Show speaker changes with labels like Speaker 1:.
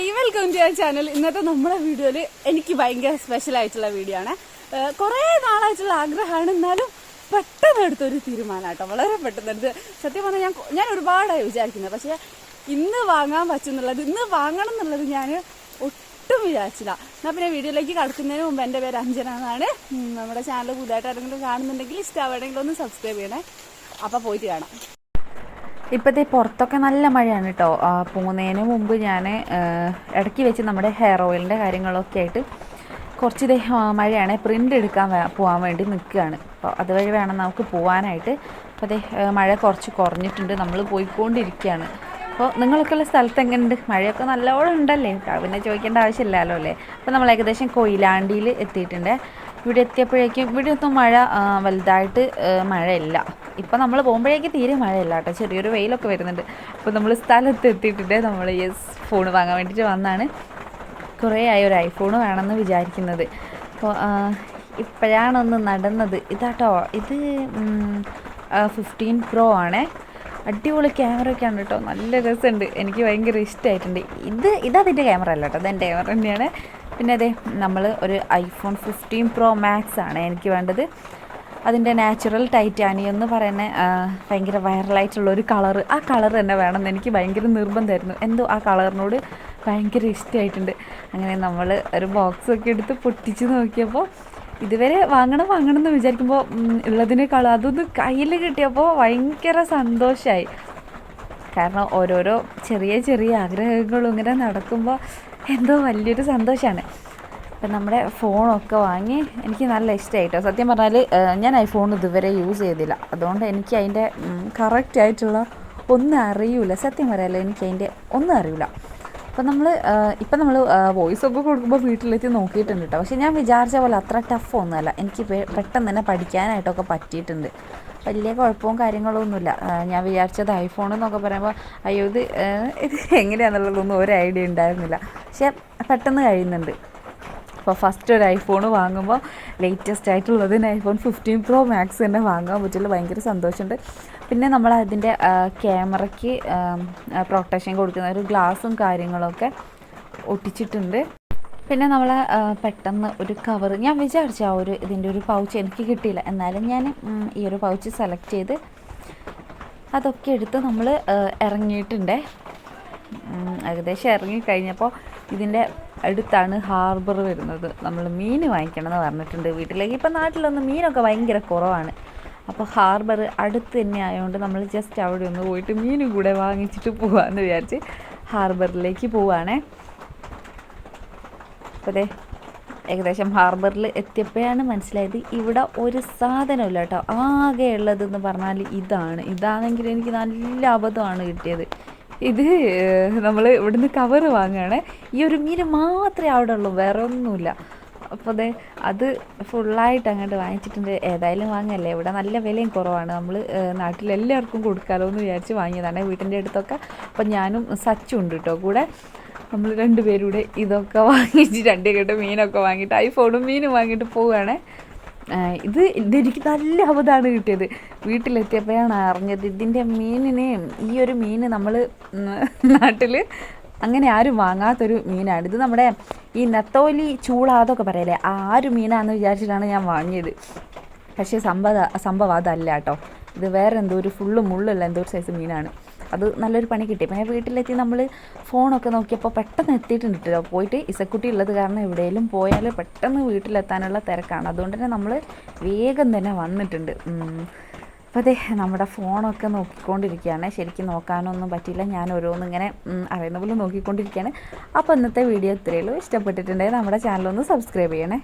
Speaker 1: Hi welcome to your channel ഇന്നത്തെ നമ്മുടെ വീഡിയോയിൽ എനിക്ക് ഭയങ്കര സ്പെഷ്യൽ ആയിട്ടുള്ള വീഡിയോ ആണ്. കുറെ നാളായിട്ടുള്ള ആഗ്രഹമാണ്. എന്നാലും പെട്ടെന്ന് എടുത്തൊരു തീരുമാനം കേട്ടോ വളരെ പെട്ടെന്ന് എടുത്ത്. സത്യം പറഞ്ഞാൽ ഞാൻ ഞാൻ ഒരുപാടായി വിചാരിക്കുന്നത്. പക്ഷേ ഇന്ന് വാങ്ങാൻ പറ്റുന്നുള്ളത് ഇന്ന് വാങ്ങണം എന്നുള്ളത് ഞാൻ ഒട്ടും വിചാരിച്ചില്ല. എന്നാൽ പിന്നെ വീഡിയോയിലേക്ക് കടക്കുന്നതിന് മുമ്പ് എന്റെ പേര് അഞ്ജന എന്നാണ് നമ്മുടെ ചാനൽ പുതുതായിട്ട് ആരെങ്കിലും കാണുന്നുണ്ടെങ്കിൽ ഇഷ്ടമാണെങ്കിൽ ഒന്ന് സബ്സ്ക്രൈബ് ചെയ്യണേ. അപ്പോൾ പോയിട്ട് കാണാം.
Speaker 2: ഇപ്പോഴത്തെ പുറത്തൊക്കെ നല്ല മഴയാണ് കേട്ടോ പോകുന്നതിന് മുമ്പ് ഞാൻ ഇടയ്ക്ക് വെച്ച് നമ്മുടെ ഹെയർ ഓയിലിന്റെ കാര്യങ്ങളൊക്കെ ആയിട്ട് കുറച്ച് മഴയാണ് പ്രിന്റ് എടുക്കാൻ പോകാൻ വേണ്ടി നിൽക്കുകയാണ്. അപ്പോൾ അതുവഴി വേണം നമുക്ക് പോകാനായിട്ട് അപ്പോൾ അതേ മഴ കുറച്ച് കുറഞ്ഞിട്ടുണ്ട്. നമ്മൾ പോയിക്കൊണ്ടിരിക്കുകയാണ്. അപ്പോൾ നിങ്ങളൊക്കെ ഉള്ള സ്ഥലത്ത് എങ്ങനെയുണ്ട്? മഴയൊക്കെ നല്ലോണം ഉണ്ടല്ലേ? പിന്നെ ചോദിക്കേണ്ട ആവശ്യമില്ലല്ലോ അല്ലേ? അപ്പോൾ നമ്മൾ ഏകദേശം കൊയിലാണ്ടിയിൽ എത്തിയിട്ടുണ്ട്. ഇവിടെ എത്തിയപ്പോഴേക്കും ഇവിടെ ഒന്നും മഴ വലുതായിട്ട് മഴയില്ല. ഇപ്പം നമ്മൾ പോകുമ്പോഴേക്ക് തീരെ മഴയില്ല കേട്ടോ. ചെറിയൊരു വെയിലൊക്കെ വരുന്നുണ്ട്. അപ്പോൾ നമ്മൾ സ്ഥലത്ത് എത്തിയിട്ടുണ്ട്. നമ്മൾ യെസ് ഫോൺ വാങ്ങാൻ വേണ്ടിയിട്ട് വന്നാണ്. കുറേ ആയി ഒരു ഐഫോൺ വേണമെന്ന് വിചാരിക്കുന്നത്. അപ്പോൾ ഇപ്പോഴാണൊന്ന് നടന്നത്. ഇതാട്ടോ ഇത് ഫിഫ്റ്റീൻ പ്രോ ആണേ. അടിപൊളി ക്യാമറയൊക്കെയാണ് കേട്ടോ. നല്ല രസമുണ്ട്. എനിക്ക് ഭയങ്കര ഇഷ്ടമായിട്ടുണ്ട്. ഇത് ഇതതിന്റെ ക്യാമറ അല്ല കേട്ടോ. അതെന്റെ ക്യാമറ തന്നെയാണ്. പിന്നെ അതെ നമ്മൾ ഒരു ഐഫോൺ ഫിഫ്റ്റീൻ പ്രോ മാക്സ് ആണ് എനിക്ക് വേണ്ടത്. അതിന്റെ നാച്ചുറൽ ടൈറ്റാനിയം എന്ന് പറയുന്ന ഭയങ്കര വൈറലായിട്ടുള്ള ഒരു കളർ ആ കളർ തന്നെ വേണമെന്ന് എനിക്ക് ഭയങ്കര നിർബന്ധമായിരുന്നു. എന്തോ ആ കളറിനോട് ഭയങ്കര ഇഷ്ടമായിട്ടുണ്ട്. അങ്ങനെ നമ്മൾ ഒരു ബോക്സൊക്കെ എടുത്ത് പൊട്ടിച്ച് നോക്കിയപ്പോൾ ഇതുവരെ വാങ്ങണം വാങ്ങണം എന്ന് വിചാരിക്കുമ്പോൾ ഉള്ളതിനേക്കാളും അതൊന്ന് കയ്യിൽ കിട്ടിയപ്പോൾ ഭയങ്കര സന്തോഷമായി കാരണം ഓരോരോ ചെറിയ ചെറിയ ആഗ്രഹങ്ങളും ഇങ്ങനെ നടക്കുമ്പോൾ എന്തോ വലിയൊരു സന്തോഷമാണ് അപ്പം നമ്മുടെ ഫോണൊക്കെ വാങ്ങി എനിക്ക് നല്ല ഇഷ്ടമായിട്ടോ സത്യം പറഞ്ഞാൽ ഞാൻ ഐഫോൺ ഇതുവരെ യൂസ് ചെയ്തില്ല. അതുകൊണ്ട് എനിക്ക് അതിന്റെ കറക്റ്റായിട്ടുള്ള ഒന്നും അറിയില്ല സത്യം പറയാലോ എനിക്ക് അതിന്റെ ഒന്നും അറിയില്ല അപ്പം നമ്മൾ ഇപ്പം നമ്മൾ വോയിസ് ഒക്കെ കൊടുക്കുമ്പോൾ വീട്ടിലെത്തി നോക്കിയിട്ടുണ്ട് കേട്ടോ പക്ഷേ ഞാൻ വിചാരിച്ച പോലെ അത്ര ടഫ് ഒന്നുമല്ല. എനിക്ക് പെട്ടെന്ന് തന്നെ പഠിക്കാനായിട്ടൊക്കെ പറ്റിയിട്ടുണ്ട്. വലിയ കുഴപ്പവും കാര്യങ്ങളൊന്നുമില്ല ഞാൻ വിചാരിച്ചത് ഐഫോൺ എന്നൊക്കെ പറയുമ്പോൾ അയ്യോ ഇത് ഇത് എങ്ങനെയാണെന്നുള്ളതൊന്നും ഒരു ഐഡിയ ഉണ്ടായിരുന്നില്ല. പക്ഷേ പെട്ടെന്ന് കഴിയുന്നുണ്ട്. അപ്പോൾ ഫസ്റ്റ് ഒരു ഐഫോൺ വാങ്ങുമ്പോൾ ലേറ്റസ്റ്റ് ആയിട്ടുള്ളതിന് ഐഫോൺ ഫിഫ്റ്റീൻ പ്രോ മാക്സ് തന്നെ വാങ്ങാൻ പറ്റില്ല ഭയങ്കര സന്തോഷമുണ്ട്. പിന്നെ നമ്മൾ അതിന്റെ ക്യാമറയ്ക്ക് പ്രൊട്ടക്ഷൻ കൊടുക്കുന്ന ഒരു ഗ്ലാസും കാര്യങ്ങളൊക്കെ ഒട്ടിച്ചിട്ടുണ്ട്. പിന്നെ നമ്മൾ പെട്ടെന്ന് ഒരു കവർ ഞാൻ വിചാരിച്ച ആ ഒരു ഇതിന്റെ ഒരു പൗച്ച് എനിക്ക് കിട്ടിയില്ല. എന്നാലും ഞാൻ ഈ ഒരു പൗച്ച് സെലക്ട് ചെയ്ത് അതൊക്കെ എടുത്ത് നമ്മൾ ഇറങ്ങിയിട്ടുണ്ട്. ഏകദേശം ഇറങ്ങിക്കഴിഞ്ഞപ്പോൾ ഇതിന്റെ അടുത്താണ് ഹാർബർ വരുന്നത്. നമ്മൾ മീൻ വാങ്ങിക്കണം എന്ന് പറഞ്ഞിട്ടുണ്ട് വീട്ടിലേക്ക്. ഇപ്പം നാട്ടിലൊന്നും മീനൊക്കെ ഭയങ്കര കുറവാണ്. അപ്പോൾ ഹാർബർ അടുത്ത് തന്നെ ആയതുകൊണ്ട് നമ്മൾ ജസ്റ്റ് അവിടെ ഒന്ന് പോയിട്ട് മീനും കൂടെ വാങ്ങിച്ചിട്ട് പോകാമെന്ന് വിചാരിച്ച് ഹാർബറിലേക്ക് പോവാണേ. അപ്പോൾ അതെ ഏകദേശം ഹാർബറിൽ എത്തിയപ്പോഴാണ് മനസ്സിലായത് ഇവിടെ ഒരു സാധനമില്ല കേട്ടോ. ആകെ ഉള്ളതെന്ന് പറഞ്ഞാൽ ഇതാണ്. ഇതാണെങ്കിൽ എനിക്ക് നല്ല അബദ്ധമാണ് കിട്ടിയത്. ഇത് നമ്മൾ ഇവിടുന്ന് കവർ വാങ്ങുകയാണ്. ഈ ഒരു മീൻ മാത്രമേ അവിടെ ഉള്ളൂ വേറെ ഒന്നുമില്ല. അപ്പോൾ അതെ അത് ഫുള്ളായിട്ട് അങ്ങോട്ട് വാങ്ങിച്ചിട്ടുണ്ട്. ഏതായാലും വാങ്ങല്ലേ? ഇവിടെ നല്ല വിലയും കുറവാണ്. നമ്മൾ നാട്ടിലെല്ലാവർക്കും കൊടുക്കാമല്ലോ എന്ന് വിചാരിച്ച് വാങ്ങിയതാണ് വീട്ടിന്റെ അടുത്തൊക്കെ. അപ്പം ഞാനും സച്ചും ഉണ്ട് കേട്ടോ കൂടെ. നമ്മൾ രണ്ടുപേരൂടെ ഇതൊക്കെ വാങ്ങിച്ച് രണ്ട് കേട്ട് മീനൊക്കെ വാങ്ങിയിട്ട് ഐഫോണും മീനും വാങ്ങിയിട്ട് പോവുകയാണ്. ഇത് ഇതെനിക്ക് നല്ല അബദ്ധമാണ് കിട്ടിയത്. വീട്ടിലെത്തിയപ്പോഴാണ് അറിഞ്ഞത് ഇതിന്റെ മീനിനെ ഈ ഒരു മീൻ നമ്മൾ നാട്ടിൽ അങ്ങനെ ആരും വാങ്ങാത്തൊരു മീനാണ്. ഇത് നമ്മുടെ ഈ നത്തോലി ചൂള അതൊക്കെ പറയല്ലേ ആ ഒരു മീനാണെന്ന് വിചാരിച്ചിട്ടാണ് ഞാൻ വാങ്ങിയത്. പക്ഷേ സംഭവ സംഭവം അതല്ല കേട്ടോ. ഇത് വേറെ എന്തോ ഒരു ഫുള്ള് മുള്ളുള്ള എന്തോ ഒരു സൈസ് മീനാണ്. അത് നല്ലൊരു പണി കിട്ടി. പിന്നെ വീട്ടിലെത്തി നമ്മൾ ഫോണൊക്കെ നോക്കിയപ്പോൾ പെട്ടെന്ന് എത്തിയിട്ടുണ്ട്. പോയിട്ട് ഇസക്കുട്ടി ഉള്ളത് കാരണം എവിടെയെങ്കിലും പോയാൽ പെട്ടെന്ന് വീട്ടിലെത്താനുള്ള തിരക്കാണ്. അതുകൊണ്ട് തന്നെ നമ്മൾ വേഗം തന്നെ വന്നിട്ടുണ്ട്. അപ്പോൾ അതെ നമ്മുടെ ഫോണൊക്കെ നോക്കിക്കൊണ്ടിരിക്കുകയാണ്. ശരിക്കും നോക്കാനൊന്നും പറ്റിയില്ല. ഞാൻ ഓരോന്നും ഇങ്ങനെ അറിയുന്ന പോലെ നോക്കിക്കൊണ്ടിരിക്കുകയാണ്. അപ്പോൾ ഇന്നത്തെ വീഡിയോ ഇത്രയേ ഉള്ളൂ. ഇഷ്ടപ്പെട്ടിട്ടുണ്ടെങ്കിൽ നമ്മുടെ ചാനലൊന്ന് സബ്സ്ക്രൈബ് ചെയ്യണേ.